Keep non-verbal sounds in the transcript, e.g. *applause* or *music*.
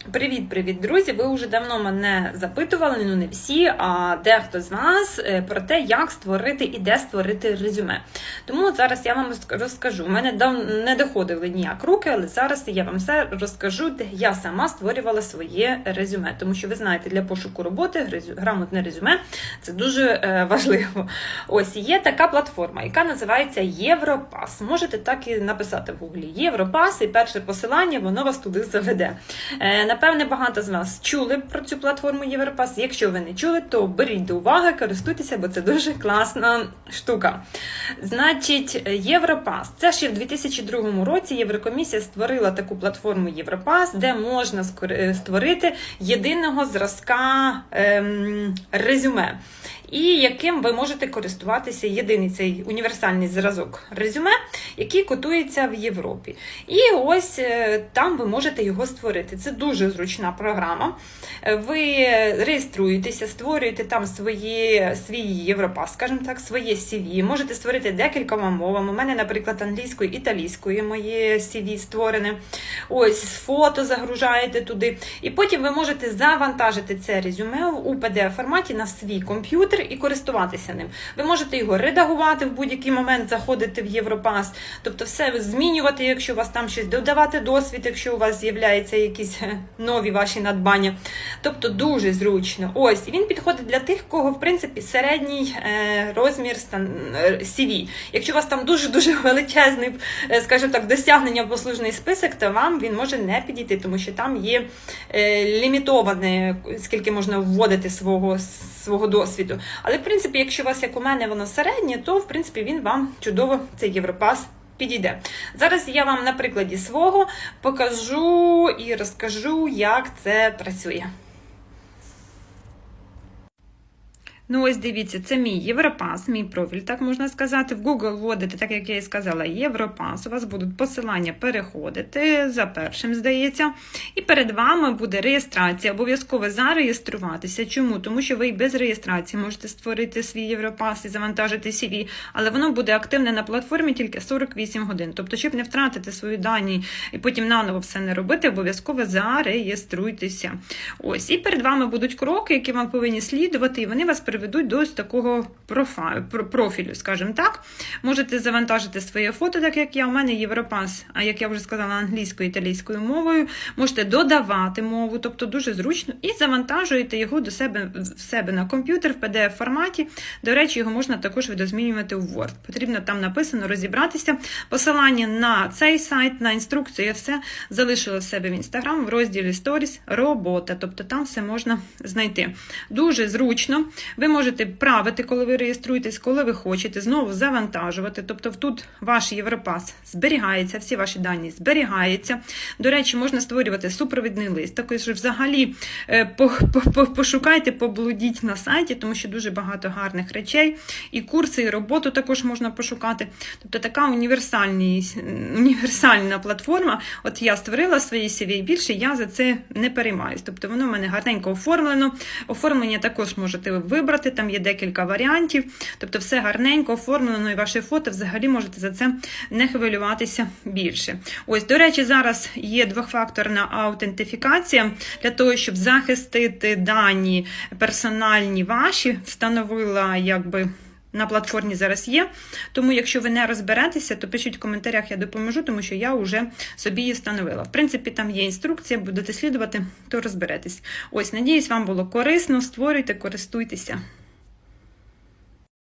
Привіт-привіт, друзі! Ви вже давно мене запитували, ну не всі, а дехто з вас е, про те, як створити і де створити резюме. Тому зараз я вам розкажу. У мене не доходили ніяк руки, але зараз я вам все розкажу, де я сама створювала своє резюме. Тому що ви знаєте, для пошуку роботи грамотне резюме це дуже е, важливо. Ось є така платформа, яка називається Європас. Можете так і написати в гуглі Європас, і перше посилання воно вас туди заведе. Напевне, багато з вас чули про цю платформу Європас. Якщо ви не чули, то беріть до уваги, користуйтеся, бо це дуже класна штука. Значить, Європас. Це ще в 2002 році Єврокомісія створила таку платформу Європас, де можна е, створити єдиного зразка ем, резюме. І яким ви можете користуватися єдиний цей універсальний зразок резюме, який котується в Європі. І ось е, там ви можете його створити. Це дуже зручна програма. Е, Ви реєструєтеся, створюєте там свої, свій Європас, скажімо так, своє CV. Можете створити декількома мовами. У мене, наприклад, англійською, італійською моє CV створене. Ось фото загружаєте туди. І потім ви можете завантажити це резюме у pdf форматі на свій комп'ютер і користуватися ним. Ви можете його редагувати в будь-який момент, заходити в Європас, тобто все змінювати, якщо у вас там щось додавати досвід, якщо у вас з'являються якісь е, нові ваші надбання. Тобто дуже зручно. Ось він підходить для тих, кого в принципі середній е, розмір е, CV. Якщо у вас там дуже дуже *laughs* величезний, скажімо так, досягнення послужний список, то вам він може не підійти, тому що там є лімітоване, скільки можна вводити свого, свого досвіду. Але в принципі, якщо у вас, як у мене, воно середнє, то в принципі він вам чудово цей Європас. Підійде. Зараз я вам на прикладі свого покажу і розкажу, як це працює. Ну, ось дивіться, це мій Європас, мій профіль, так можна сказати. В Google вводите, так як я і сказала, Європас. У вас будуть посилання переходити за першим, здається. І перед вами буде реєстрація. Обов'язково зареєструватися. Чому? Тому що ви і без реєстрації можете створити свій Європас і завантажити CV, але воно буде активне на платформі тільки 48 годин. Тобто, щоб не втратити свої дані і потім наново все не робити, обов'язково зареєструйтеся. Ось, і перед вами будуть кроки, які вам повинні слідувати, і вони вас приведуть до ось такого профілю, скажімо так. Можете завантажити своє фото, так як я. У мене Європас, а як я вже сказала, англійською італійською мовою. Можете додавати мову, тобто дуже зручно, і завантажуєте його до себе в себе на комп'ютер в pdf форматі. До речі, його можна також видозмінювати в Word. Потрібно там написано розібратися. Посилання на цей сайт, на інструкцію, я все залишила в себе в інстаграм в розділі Stories робота. Тобто там все можна знайти. Дуже зручно. Ви можете правити, коли ви реєструєтесь, коли ви хочете, знову завантажувати. Тобто тут ваш Європас зберігається, всі ваші дані зберігаються. До речі, можна створювати супровідний лист. Також взагалі е, по- по- по- пошукайте, поблудіть на сайті, тому що дуже багато гарних речей. І курси, і роботу також можна пошукати. Тобто така універсальна платформа. От я створила свої CV і більше, я за це не переймаюсь. Тобто воно в мене гарненько оформлено. Оформлення також можете вибрати, там є декілька варіантів. Тобто все гарненько оформлено, ну і ваше фото взагалі можете за це не хвилюватися більше. Ось, до речі, зараз є двохфакторна аутентифікація для того, щоб захистити дані персональні ваші, встановила якби. На платформі зараз є. Тому, якщо ви не розберетеся, то пишіть в коментарях, я допоможу, тому що я вже собі її встановила. В принципі, там є інструкція, будете слідувати, то розберетесь. Ось, надіюсь, вам було корисно. Створюйте, користуйтеся.